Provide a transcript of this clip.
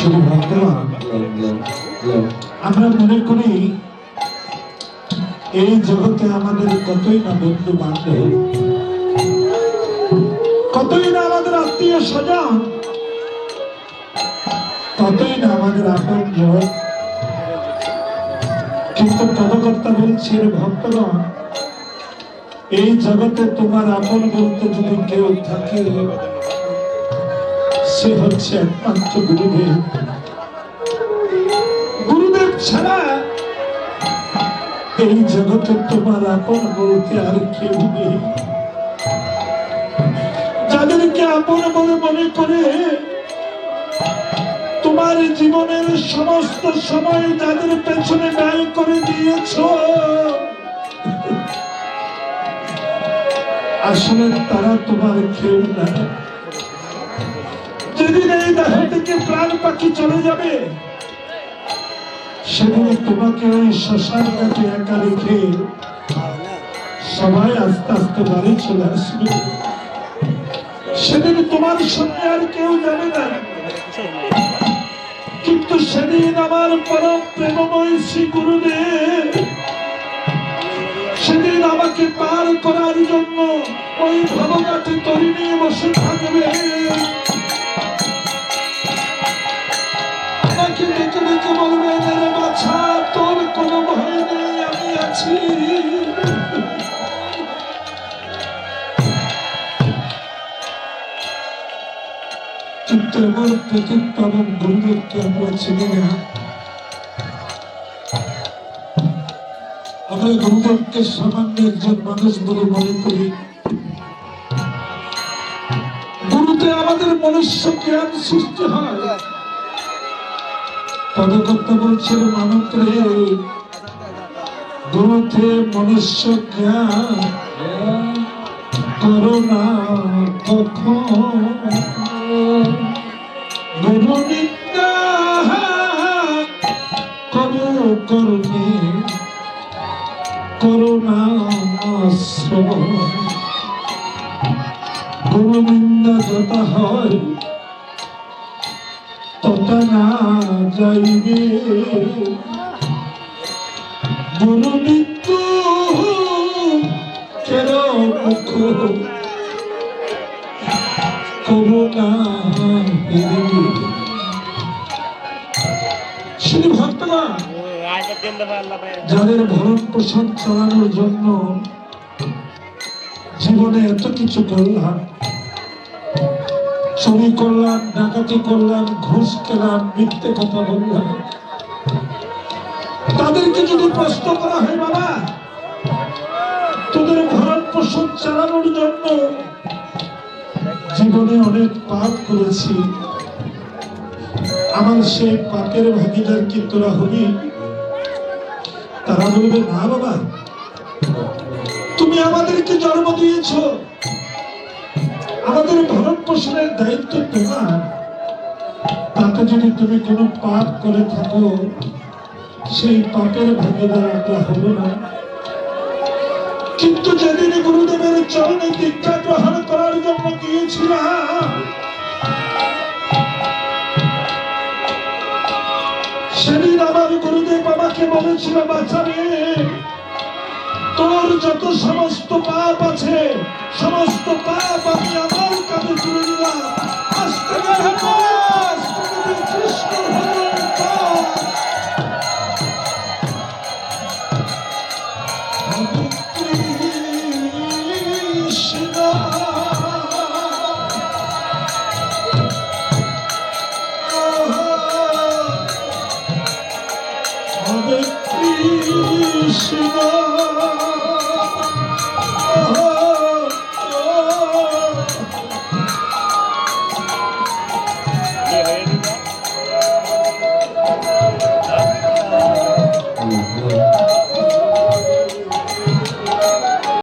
শুধু ভগবান আমরা মনে করি, এই জগতে আমাদের কতই না বন্ধু বান্ধব। কতই না আমাদের আত্মীয় স্বজন। কতই না আমাদের আপন কিন্তু পদকর্তা বলছে ভক্তগণ, এই জগতে তোমার আপন বলতে যদি কেউ থাকে সে হচ্ছে একমাত্র গুরুদেব গুরুদেব ছাড়া এই জগতে তোমার আপন বলতে আর কেউ নেই। যাদেরকে আপন বলে মনে করে, তোমার জীবনের সমস্ত সময় যাদের পেছনে ব্যয় করে দিয়েছ, আসলে তারা তোমার কেউ না। এই দেহ থেকে প্রাণ পাখি চলে যাবে, সেদিন তোমাকে ওই শ্মশান কাছে একা রেখে সবাই আস্তে আস্তে বাড়ি চলে আসবে। সেদিন তোমার সঙ্গে আর কেউ যাবে না। কিন্তু সেদিন আমার পরম প্রেমময় শ্রী গুরুদেব, সেদিন আমাকে পার করার জন্য ওই ভবঘাটে তরি নিয়ে বসে থাকবে। আছি। সামান্য একজন মানুষ বলে মনে করি। গুরুতে আমাদের মনুষ্য জ্ঞান সৃষ্টি হয়। পদকর্তা বলছিল মানব গুরুতে মনুষ্য জ্ঞান। করোনা কখন গুরু নিন্দা করো করুণে করোনা গুরু যত হয়, তত না যাইবে। কেন যাদের ভরণ পোষণ চালানোর জন্য জীবনে এত কিছু করলাম চুরি করলাম, ডাকাতি করলাম, ঘুষ খেলাম, মিথ্যে কথা বললাম তাদেরকে যদি প্রশ্ন করা হয়, বাবা, তোদের ভরণ পোষণ চালানোর জন্য জীবনে অনেক পাপ করেছি। আমার সেই পাপের ভাগিদার কি তোরা হবি? তারা বলবে, না, বাবা। তুমি আমাদেরকে জন্ম দিয়েছ। আমাদের ভরণ পোষণের দায়িত্ব তোমার। তাতে যদি তুমি কোনো পাপ করে থাকো সেই পাপের ভাগিদার আমরা হব না। কিন্তু যেদিন গুরুদেবের চরণে দীক্ষা গ্রহণ করার জন্য গিয়েছিলাম, সেদিন আমার গুরুদেব আমাকে বলেছিল বাচ্চারে তোর যত সমস্ত পাপ আছে, সমস্ত